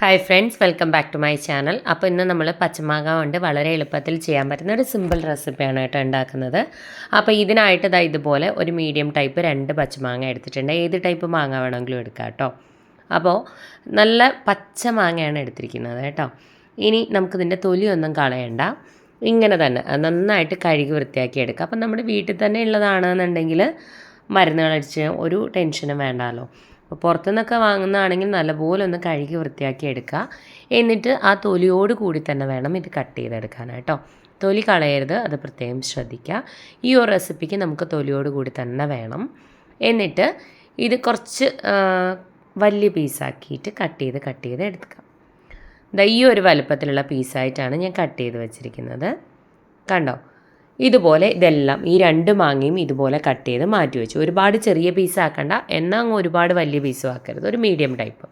Hi friends welcome back to my channel അപ്പോൾ ഇന്ന് നമ്മൾ പച്ചമാങ്ങ കൊണ്ട് വളരെ എളുപ്പത്തിൽ ചെയ്യാൻ പറ്റുന്ന ഒരു സിമ്പിൾ റെസിപ്പിയാണ് കേട്ടോ ഉണ്ടാക്കുന്നത്. അപ്പോൾ ഇതിനായിട്ട് ഇതാ ഇതുപോലെ ഒരു മീഡിയം ടൈപ്പ് രണ്ട് പച്ചമാങ്ങ എടുത്തിട്ടുണ്ട്. ഏത് ടൈപ്പ് മാങ്ങ വേണമെങ്കിലും എടുക്കാം കേട്ടോ. അപ്പോൾ നല്ല പച്ച മാങ്ങയാണ് എടുത്തിരിക്കുന്നത് കേട്ടോ. ഇനി നമുക്കിതിന്റെ തൊലിയൊന്നും കളയണ്ട. ഇങ്ങനെ തന്നെ നന്നായിട്ട് കഴുകി വൃത്തിയാക്കി എടുക്കുക അപ്പം നമ്മുടെ വീട്ടിൽ തന്നെ ഉള്ളതാണെന്നുണ്ടെങ്കിൽ മരുന്നുകളടിച്ച് ഒരു ടെൻഷനും വേണ്ടാലോ. അപ്പോൾ പുറത്തുനിന്നൊക്കെ വാങ്ങുന്നതാണെങ്കിൽ നല്ലപോലെ ഒന്ന് കഴുകി വൃത്തിയാക്കി എടുക്കുക. എന്നിട്ട് ആ തൊലിയോട് കൂടി തന്നെ വേണം ഇത് കട്ട് ചെയ്തെടുക്കാനായിട്ടോ. തൊലി കളയരുത് അത് പ്രത്യേകം ശ്രദ്ധിക്കുക. ഈ ഒരു റെസിപ്പിക്ക് നമുക്ക് തൊലിയോട് കൂടി തന്നെ വേണം. എന്നിട്ട് ഇത് കുറച്ച് വലിയ പീസാക്കിയിട്ട് കട്ട് ചെയ്ത് കട്ട് ചെയ്ത് എടുക്കുക. ദാ ഈ ഒരു വലുപ്പത്തിലുള്ള പീസായിട്ടാണ് ഞാൻ കട്ട് ചെയ്ത് വെച്ചിരിക്കുന്നത്. കണ്ടോ? ഇതുപോലെ ഇതെല്ലാം ഈ രണ്ട് മാങ്ങയും ഇതുപോലെ കട്ട് ചെയ്ത് മാറ്റി വെച്ചു. ഒരുപാട് ചെറിയ പീസ് ആക്കണ്ട എന്നാൽ അങ്ങ് ഒരുപാട് വലിയ പീസ് ആക്കരുത്. ഒരു മീഡിയം ടൈപ്പ്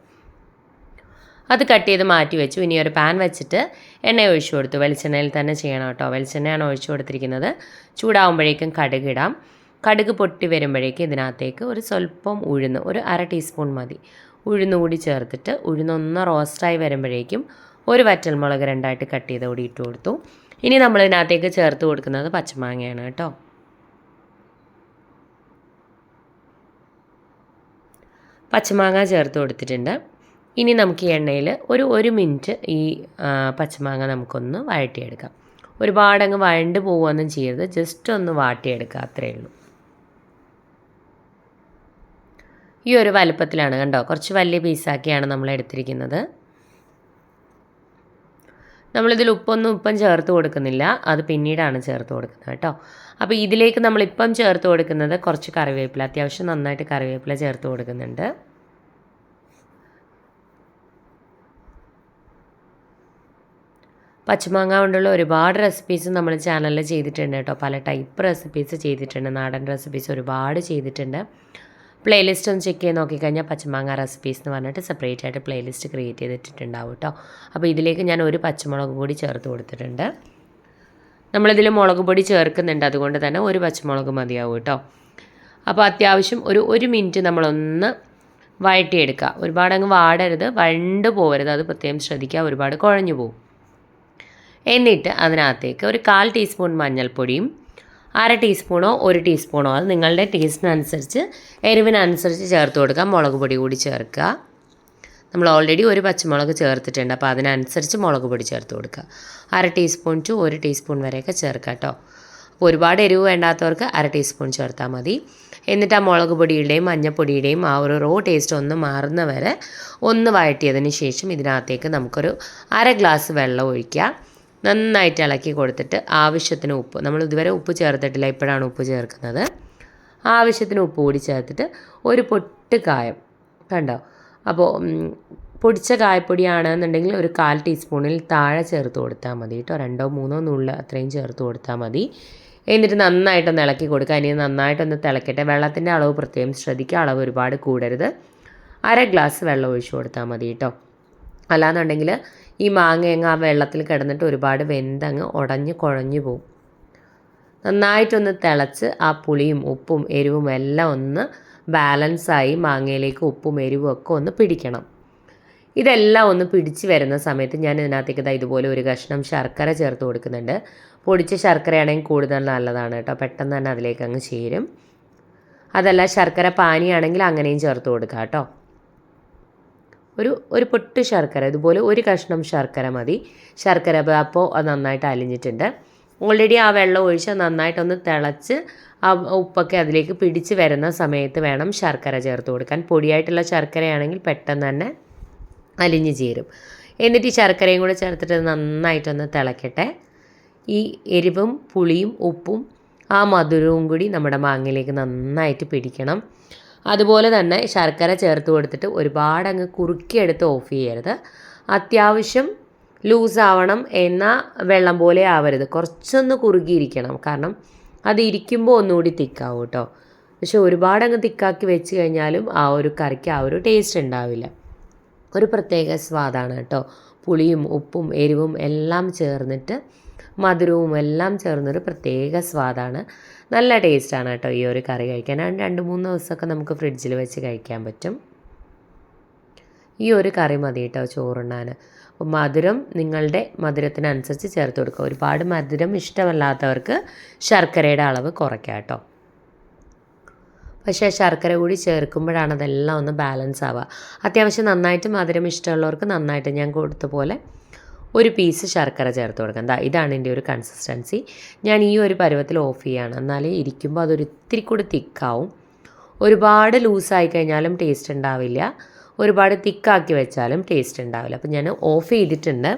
അത് കട്ട് ചെയ്ത് മാറ്റി വെച്ചു. ഇനി ഒരു പാൻ വെച്ചിട്ട് എണ്ണ ഒഴിച്ചു കൊടുത്തു. വെളിച്ചെണ്ണയിൽ തന്നെ ചെയ്യണം കേട്ടോ. വെളിച്ചെണ്ണയാണ് ഒഴിച്ചു കൊടുത്തിരിക്കുന്നത്. ചൂടാവുമ്പോഴേക്കും കടുക് ഇടാം. കടുക് പൊട്ടി വരുമ്പോഴേക്കും ഇതിനകത്തേക്ക് ഒരു സ്വല്പം ഉഴുന്ന് ഒരു അര ടീസ്പൂൺ മതി. ഉഴുന്ന് കൂടി ചേർത്തിട്ട് ഉഴുന്നൊന്ന് റോസ്റ്റായി വരുമ്പോഴേക്കും ഒരു വറ്റൽമുളക് രണ്ടായിട്ട് കട്ട് ചെയ്ത് കൂടി ഇട്ട് കൊടുത്തു. ഇനി നമ്മൾ ഇതിനകത്തേക്ക് ചേർത്ത് കൊടുക്കുന്നത് പച്ചമാങ്ങയാണ് കേട്ടോ. പച്ചമാങ്ങ ചേർത്ത് കൊടുത്തിട്ടുണ്ട്. ഇനി നമുക്ക് ഈ എണ്ണയിൽ ഒരു ഒരു മിനിറ്റ് ഈ പച്ചമാങ്ങ നമുക്കൊന്ന് വഴറ്റിയെടുക്കാം. ഒരുപാടങ്ങ് വഴണ്ട് പോവുകയൊന്നും ചെയ്യരുത്. ജസ്റ്റ് ഒന്ന് വാട്ടിയെടുക്കുക അത്രയേ ഉള്ളൂ. ഈ ഒരു വലുപ്പത്തിലാണ് കണ്ടോ? കുറച്ച് വലിയ പീസാക്കിയാണ് നമ്മൾ എടുത്തിരിക്കുന്നത് നമ്മളിതിൽ ഉപ്പൊന്നും ഇപ്പം ചേർത്ത് കൊടുക്കുന്നില്ല. അത് പിന്നീടാണ് ചേർത്ത് കൊടുക്കുന്നത് കേട്ടോ. അപ്പോൾ ഇതിലേക്ക് നമ്മളിപ്പം ചേർത്ത് കൊടുക്കുന്നത് കുറച്ച് കറിവേപ്പില. അത്യാവശ്യം നന്നായിട്ട് കറിവേപ്പില ചേർത്ത് കൊടുക്കുന്നുണ്ട്. പച്ചമാങ്ങ കൊണ്ടുള്ള ഒരുപാട് റെസിപ്പീസ് നമ്മൾ ചാനലിൽ ചെയ്തിട്ടുണ്ട് കേട്ടോ. പല ടൈപ്പ് റെസിപ്പീസ് ചെയ്തിട്ടുണ്ട്. നാടൻ റെസിപ്പീസ് ഒരുപാട് ചെയ്തിട്ടുണ്ട്. പ്ലേലിസ്റ്റ് ഒന്ന് ചെക്ക് ചെയ്ത് നോക്കിക്കഴിഞ്ഞാൽ പച്ചമാങ്ങ റെസിപ്പീസ് എന്ന് പറഞ്ഞിട്ട് സെപ്പറേറ്റ് ആയിട്ട് പ്ലേലിസ്റ്റ് ക്രിയേറ്റ് ചെയ്തിട്ടുണ്ടാവും കേട്ടോ അപ്പോൾ ഇതിലേക്ക് ഞാൻ ഒരു പച്ചമുളക് കൂടി ചേർത്ത് കൊടുത്തിട്ടുണ്ട്. നമ്മളിതിൽ മുളക് പൊടി ചേർക്കുന്നുണ്ട്. അതുകൊണ്ട് തന്നെ ഒരു പച്ചമുളക് മതിയാവും കേട്ടോ അപ്പോൾ അത്യാവശ്യം ഒരു ഒരു മിനിറ്റ് നമ്മളൊന്ന് വഴറ്റിയെടുക്കുക. ഒരുപാട് അങ്ങ് വാടരുത്. വഴണ്ട് പോകരുത് അത് പ്രത്യേകം ശ്രദ്ധിക്കുക. ഒരുപാട് കുഴഞ്ഞു പോകും എന്നിട്ട് അതിനകത്തേക്ക് ഒരു കാൽ ടീസ്പൂൺ മഞ്ഞൾപ്പൊടിയും അര ടീസ്പൂണോ ഒരു ടീസ്പൂണോ അത് നിങ്ങളുടെ ടേസ്റ്റിനനുസരിച്ച് എരിവിനനുസരിച്ച് ചേർത്ത് കൊടുക്കുക. മുളക് പൊടി കൂടി ചേർക്കുക. നമ്മൾ ഓൾറെഡി ഒരു പച്ചമുളക് ചേർത്തിട്ടുണ്ട്. അപ്പോൾ അതിനനുസരിച്ച് മുളക് പൊടി ചേർത്ത് കൊടുക്കുക. അര ടീസ്പൂൺ ടു ഒരു ടീസ്പൂൺ വരെയൊക്കെ ചേർക്കുക കേട്ടോ. അപ്പോൾ ഒരുപാട് എരിവ് വേണ്ടാത്തവർക്ക് അര ടീസ്പൂൺ ചേർത്താൽ മതി. എന്നിട്ട് ആ മുളക് പൊടിയുടെയും മഞ്ഞൾപ്പൊടിയുടെയും ആ ഒരു റോ ടേസ്റ്റ് ഒന്ന് മാറുന്ന വരെ ഒന്ന് വഴറ്റിയതിന് ശേഷം ഇതിനകത്തേക്ക് നമുക്കൊരു അര ഗ്ലാസ് വെള്ളം ഒഴിക്കുക. നന്നായിട്ട് ഇളക്കി കൊടുത്തിട്ട് ആവശ്യത്തിന് ഉപ്പ്. നമ്മൾ ഇതുവരെ ഉപ്പ് ചേർത്തിട്ടില്ല ഇപ്പോഴാണ് ഉപ്പ് ചേർക്കുന്നത്. ആവശ്യത്തിന് ഉപ്പ് കൂടി ചേർത്തിട്ട് ഒരു പൊട്ട് കായം കണ്ടോ? അപ്പോൾ പൊടിച്ച കായപ്പൊടിയാണെന്നുണ്ടെങ്കിൽ ഒരു കാൽ ടീസ്പൂണിൽ താഴെ ചേർത്ത് കൊടുത്താൽ മതി കേട്ടോ. രണ്ടോ മൂന്നോ നുള്ളിൽ അത്രയും ചേർത്ത് കൊടുത്താൽ മതി. എന്നിട്ട് നന്നായിട്ടൊന്ന് ഇളക്കി കൊടുക്കുക. ഇനി നന്നായിട്ടൊന്ന് തിളക്കട്ടെ. വെള്ളത്തിന്റെ അളവ് പ്രത്യേകം ശ്രദ്ധിക്കുക. അളവ് ഒരുപാട് കൂടരുത്. അര ഗ്ലാസ് വെള്ളം ഒഴിച്ചു കൊടുത്താൽ മതി കേട്ടോ. അല്ലാന്നുണ്ടെങ്കിൽ ഈ മാങ്ങയങ്ങ് ആ വെള്ളത്തിൽ കിടന്നിട്ട് ഒരുപാട് വെന്തങ്ങ് ഉടഞ്ഞ് കുഴഞ്ഞു പോവും. നന്നായിട്ടൊന്ന് തിളച്ച് ആ പുളിയും ഉപ്പും എരിവും എല്ലാം ഒന്ന് ബാലൻസായി മാങ്ങയിലേക്ക് ഉപ്പും എരിവും ഒക്കെ ഒന്ന് പിടിക്കണം. ഇതെല്ലാം ഒന്ന് പിടിച്ച് വരുന്ന സമയത്ത് ഞാൻ ഇതിനകത്തേക്ക് ഇതാ ഇതുപോലെ ഒരു കഷ്ണം ശർക്കര ചേർത്ത് കൊടുക്കുന്നുണ്ട്. പൊടിച്ച ശർക്കരയാണെങ്കിൽ കൂടുതൽ നല്ലതാണ് കേട്ടോ. പെട്ടെന്ന് തന്നെ അതിലേക്ക് അങ്ങ് ചേരും. അതല്ല ശർക്കര പാനിയാണെങ്കിൽ അങ്ങനെയും ചേർത്ത് കൊടുക്കാം കേട്ടോ. ഒരു ഒരു പൊട്ട് ശർക്കര ഇതുപോലെ ഒരു കഷ്ണം ശർക്കര മതി. ശർക്കര അപ്പോൾ അത് നന്നായിട്ട് അലിഞ്ഞിട്ടുണ്ട്. ഓൾറെഡി ആ വെള്ളം ഒഴിച്ച് നന്നായിട്ടൊന്ന് തിളച്ച് ആ ഉപ്പൊക്കെ അതിലേക്ക് പിടിച്ച് വരുന്ന സമയത്ത് വേണം ശർക്കര ചേർത്ത് കൊടുക്കാൻ. പൊടിയായിട്ടുള്ള ശർക്കരയാണെങ്കിൽ പെട്ടെന്ന് തന്നെ അലിഞ്ഞ് ചേരും. എന്നിട്ട് ഈ ശർക്കരയും കൂടെ ചേർത്തിട്ട് നന്നായിട്ടൊന്ന് തിളക്കട്ടെ. ഈ എരിവും പുളിയും ഉപ്പും ആ മധുരവും കൂടി നമ്മുടെ മാങ്ങയിലേക്ക് നന്നായിട്ട് പിടിക്കണം. അതുപോലെ തന്നെ ശർക്കര ചേർത്ത് കൊടുത്തിട്ട് ഒരുപാട് അങ്ങ് കുറുക്കിയെടുത്ത് ഓഫ് ചെയ്യരുത്. അത്യാവശ്യം ലൂസാവണം എന്നാൽ വെള്ളം പോലെ ആവരുത്. കുറച്ചൊന്ന് കുറുകിയിരിക്കണം. കാരണം അത് ഇരിക്കുമ്പോൾ ഒന്നുകൂടി തിക്കാവും കേട്ടോ പക്ഷെ ഒരുപാട് അങ്ങ് തിക്കാക്കി വെച്ച് കഴിഞ്ഞാലും ആ ഒരു കറിക്ക് ആ ഒരു ടേസ്റ്റ് ഉണ്ടാവില്ല. ഒരു പ്രത്യേക സ്വാദാണ് കേട്ടോ പുളിയും ഉപ്പും എരിവും എല്ലാം ചേർന്നിട്ട് മധുരവും എല്ലാം ചേർന്നൊരു പ്രത്യേക സ്വാദാണ്. നല്ല ടേസ്റ്റാണ് കേട്ടോ ഈ ഒരു കറി കഴിക്കാൻ. രണ്ട് മൂന്ന് ദിവസമൊക്കെ നമുക്ക് ഫ്രിഡ്ജിൽ വെച്ച് കഴിക്കാൻ പറ്റും. ഈ ഒരു കറി മതി കേട്ടോ ചോറുണ്ണാൻ. അപ്പോൾ മധുരം നിങ്ങളുടെ മധുരത്തിനനുസരിച്ച് ചേർത്ത് കൊടുക്കുക. ഒരുപാട് മധുരം ഇഷ്ടമല്ലാത്തവർക്ക് ശർക്കരയുടെ അളവ് കുറയ്ക്കാം കേട്ടോ. പക്ഷേ ശർക്കര കൂടി ചേർക്കുമ്പോഴാണ് അതെല്ലാം ഒന്ന് ബാലൻസ് ആവുക. അത്യാവശ്യം നന്നായിട്ട് മധുരം ഇഷ്ടമുള്ളവർക്ക് നന്നായിട്ട് ഞാൻ കൊടുത്ത പോലെ ഒരു പീസ് ശർക്കര ചേർത്ത് കൊടുക്കാം. എന്താ ഇതാണ് എന്റെ ഒരു കൺസിസ്റ്റൻസി ഞാൻ ഈ ഒരു പരുവത്തിൽ ഓഫ് ചെയ്യുകയാണ് എന്നാലേ ഇരിക്കുമ്പോൾ അതൊരു ഇത്തിരി കൂടി തിക്കാവും. ഒരുപാട് ലൂസായി കഴിഞ്ഞാലും ടേസ്റ്റ് ഉണ്ടാവില്ല. ഒരുപാട് തിക്കാക്കി വെച്ചാലും ടേസ്റ്റ് ഉണ്ടാവില്ല. അപ്പം ഞാൻ ഓഫ് ചെയ്തിട്ടുണ്ട്.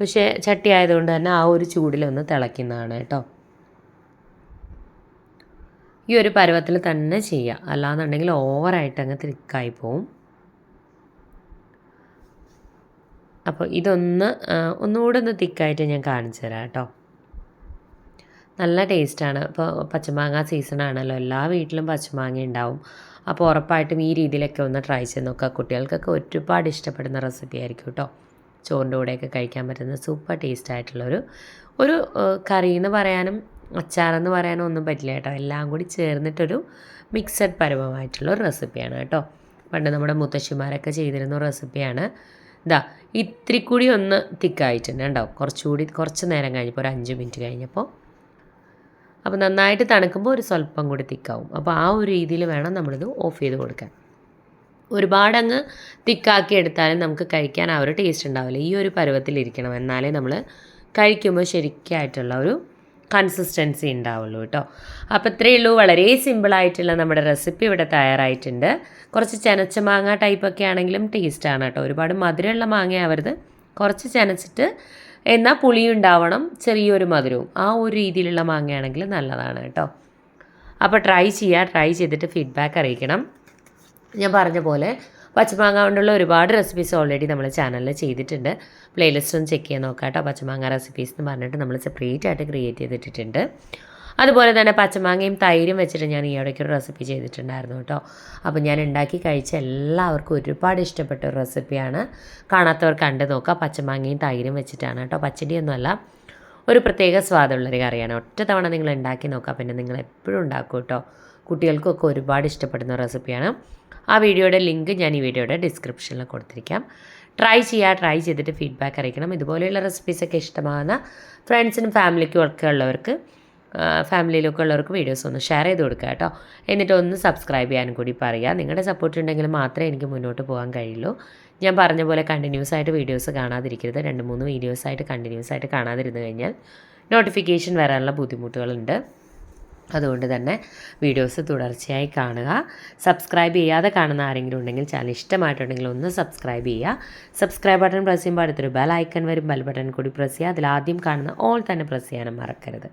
പക്ഷേ ചട്ടി ആയതുകൊണ്ട് തന്നെ ആ ഒരു ചൂടിലൊന്ന് തിളയ്ക്കുന്നതാണ് കേട്ടോ. ഈ ഒരു പരുവത്തിൽ തന്നെ ചെയ്യുക അല്ലാന്നുണ്ടെങ്കിൽ ഓവറായിട്ട് അങ്ങ് തിക്കായി പോവും. അപ്പോൾ ഇതൊന്ന് ഒന്നുകൂടെ ഒന്ന് തിക്കായിട്ട് ഞാൻ കാണിച്ചു തരാം കേട്ടോ. നല്ല ടേസ്റ്റാണ് ഇപ്പോൾ പച്ചമാങ്ങ സീസൺ ആണല്ലോ. എല്ലാ വീട്ടിലും പച്ചമാങ്ങ ഉണ്ടാവും. അപ്പോൾ ഉറപ്പായിട്ടും ഈ രീതിയിലൊക്കെ ഒന്ന് ട്രൈ ചെയ്ത് നോക്കുക. കുട്ടികൾക്കൊക്കെ ഒരുപാട് ഇഷ്ടപ്പെടുന്ന റെസിപ്പി ആയിരിക്കും കേട്ടോ. ചോറിന്റെ കൂടെയൊക്കെ കഴിക്കാൻ പറ്റുന്ന സൂപ്പർ ടേസ്റ്റ് ആയിട്ടുള്ളൊരു ഒരു കറി എന്ന് പറയാനും അച്ചാറെന്ന് പറയാനോ ഒന്നും പറ്റില്ല കേട്ടോ. എല്ലാം കൂടി ചേർന്നിട്ടൊരു മിക്സഡ് പരമമായിട്ടുള്ള ഒരു റെസിപ്പിയാണ് കേട്ടോ. പണ്ട് നമ്മുടെ മുത്തശ്ശിമാരൊക്കെ ചെയ്തിരുന്ന റെസിപ്പിയാണ് ഇതാ ഇത്തിരി കൂടി ഒന്ന് തിക്കായിട്ടുണ്ട് കേട്ടോ. കുറച്ചുകൂടി കുറച്ച് നേരം കഴിഞ്ഞപ്പോൾ ഒരു അഞ്ച് മിനിറ്റ് കഴിഞ്ഞപ്പോൾ. അപ്പോൾ നന്നായിട്ട് തണുക്കുമ്പോൾ ഒരു സ്വല്പം കൂടി തിക്കാവും അപ്പോൾ ആ ഒരു രീതിയിൽ വേണം നമ്മളിത് ഓഫ് ചെയ്ത് കൊടുക്കാൻ. ഒരുപാടങ്ങ് തിക്കാക്കി എടുത്താലും നമുക്ക് കഴിക്കാൻ ആ ഒരു ടേസ്റ്റ് ഉണ്ടാവില്ല. ഈ ഒരു പരുവത്തിലിരിക്കണം എന്നാലേ നമ്മൾ കഴിക്കുമ്പോൾ ശരിക്കായിട്ടുള്ള ഒരു കൺസിസ്റ്റൻസി ഉണ്ടാവുള്ളൂ കേട്ടോ. അപ്പോൾ ഇത്രയേ ഉള്ളൂ. വളരെ സിമ്പിളായിട്ടുള്ള നമ്മുടെ റെസിപ്പി ഇവിടെ തയ്യാറായിട്ടുണ്ട്. കുറച്ച് ചെനച്ച മാങ്ങ ടൈപ്പൊക്കെ ആണെങ്കിലും ടേസ്റ്റാണ് കേട്ടോ. ഒരുപാട് മധുരമുള്ള മാങ്ങ ആവരുത് കുറച്ച് ചനച്ചിട്ട് എന്നാൽ പുളി ഉണ്ടാവണം. ചെറിയൊരു മധുരവും. ആ ഒരു രീതിയിലുള്ള മാങ്ങയാണെങ്കിൽ നല്ലതാണ് കേട്ടോ. അപ്പോൾ ട്രൈ ചെയ്യുക ട്രൈ ചെയ്തിട്ട് ഫീഡ്ബാക്ക് അറിയിക്കണം. ഞാൻ പറഞ്ഞ പോലെ പച്ചമാങ്ങ കൊണ്ടുള്ള ഒരുപാട് റെസിപ്പീസ് ഓൾറെഡി നമ്മൾ ചാനലിൽ ചെയ്തിട്ടുണ്ട്. പ്ലേലിസ്റ്റ് ഒന്ന് ചെക്ക് ചെയ്യാൻ നോക്കാം കേട്ടോ പച്ചമാങ്ങ റെസിപ്പീസ് എന്ന് പറഞ്ഞിട്ട് നമ്മൾ സെപ്പറേറ്റ് ആയിട്ട് ക്രിയേറ്റ് ചെയ്തിട്ടുണ്ട് അതുപോലെ തന്നെ പച്ചമാങ്ങയും തൈരും വെച്ചിട്ട് ഞാൻ ഈ ഇടയ്ക്ക് ഒരു റെസിപ്പി ചെയ്തിട്ടുണ്ടായിരുന്നു കേട്ടോ. അപ്പോൾ ഞാൻ ഉണ്ടാക്കി കഴിച്ച എല്ലാവർക്കും ഒരുപാട് ഇഷ്ടപ്പെട്ട ഒരു റെസിപ്പിയാണ് കാണാത്തവർ കണ്ടു നോക്കുക. പച്ചമാങ്ങയും തൈരും വെച്ചിട്ടാണ് കേട്ടോ. പച്ചടിയൊന്നുമല്ല ഒരു പ്രത്യേക സ്വാദുള്ളൊരു കറിയാണ്. ഒറ്റ തവണ നിങ്ങൾ ഉണ്ടാക്കി നോക്കുക. പിന്നെ നിങ്ങൾ എപ്പോഴും ഉണ്ടാക്കും കേട്ടോ. കുട്ടികൾക്കൊക്കെ ഒരുപാട് ഇഷ്ടപ്പെടുന്ന റെസിപ്പിയാണ്. ആ വീഡിയോയുടെ ലിങ്ക് ഞാൻ ഈ വീഡിയോയുടെ ഡിസ്ക്രിപ്ഷനിൽ കൊടുത്തിരിക്കാം. ട്രൈ ചെയ്യുക ട്രൈ ചെയ്തിട്ട് ഫീഡ്ബാക്ക് അറിയിക്കണം. ഇതുപോലെയുള്ള റെസിപ്പീസൊക്കെ ഇഷ്ടമാകുന്ന ഫ്രണ്ട്സിനും ഫാമിലിക്കും ഒക്കെ ഉള്ളവർക്ക് ഫാമിലിയിലൊക്കെ ഉള്ളവർക്ക് വീഡിയോസ് ഒന്ന് ഷെയർ ചെയ്ത് കൊടുക്കുക കേട്ടോ. എന്നിട്ട് ഒന്ന് സബ്സ്ക്രൈബ് ചെയ്യാനും കൂടി പറയുക. നിങ്ങളുടെ സപ്പോർട്ട് ഉണ്ടെങ്കിൽ മാത്രമേ എനിക്ക് മുന്നോട്ട് പോകാൻ കഴിയുള്ളൂ. ഞാൻ പറഞ്ഞ പോലെ കണ്ടിന്യൂസ് ആയിട്ട് വീഡിയോസ് കാണാതിരിക്കരുത്. രണ്ട് മൂന്ന് വീഡിയോസ് ആയിട്ട് കണ്ടിന്യൂസ് ആയിട്ട് കാണാതിരുന്നു കഴിഞ്ഞാൽ നോട്ടിഫിക്കേഷൻ വരാനുള്ള ബുദ്ധിമുട്ടുകളുണ്ട്. അതുകൊണ്ട് തന്നെ വീഡിയോസ് തുടർച്ചയായി കാണുക. സബ്സ്ക്രൈബ് ചെയ്യാതെ കാണുന്ന ആരെങ്കിലും ഉണ്ടെങ്കിൽ ചാനൽ ഇഷ്ടമായിട്ടുണ്ടെങ്കിൽ ഒന്ന് സബ്സ്ക്രൈബ് ചെയ്യുക. സബ്സ്ക്രൈബ് ബട്ടൺ പ്രസ് ചെയ്യുമ്പോൾ അടുത്തൊരു ബെൽ ഐക്കൺ വരും. ബെൽ ബട്ടൺ കൂടി പ്രസ് ചെയ്യുക. അതിൽ ആദ്യം കാണുന്ന ഓൾ തന്നെ പ്രസ് ചെയ്യാനും മറക്കരുത്.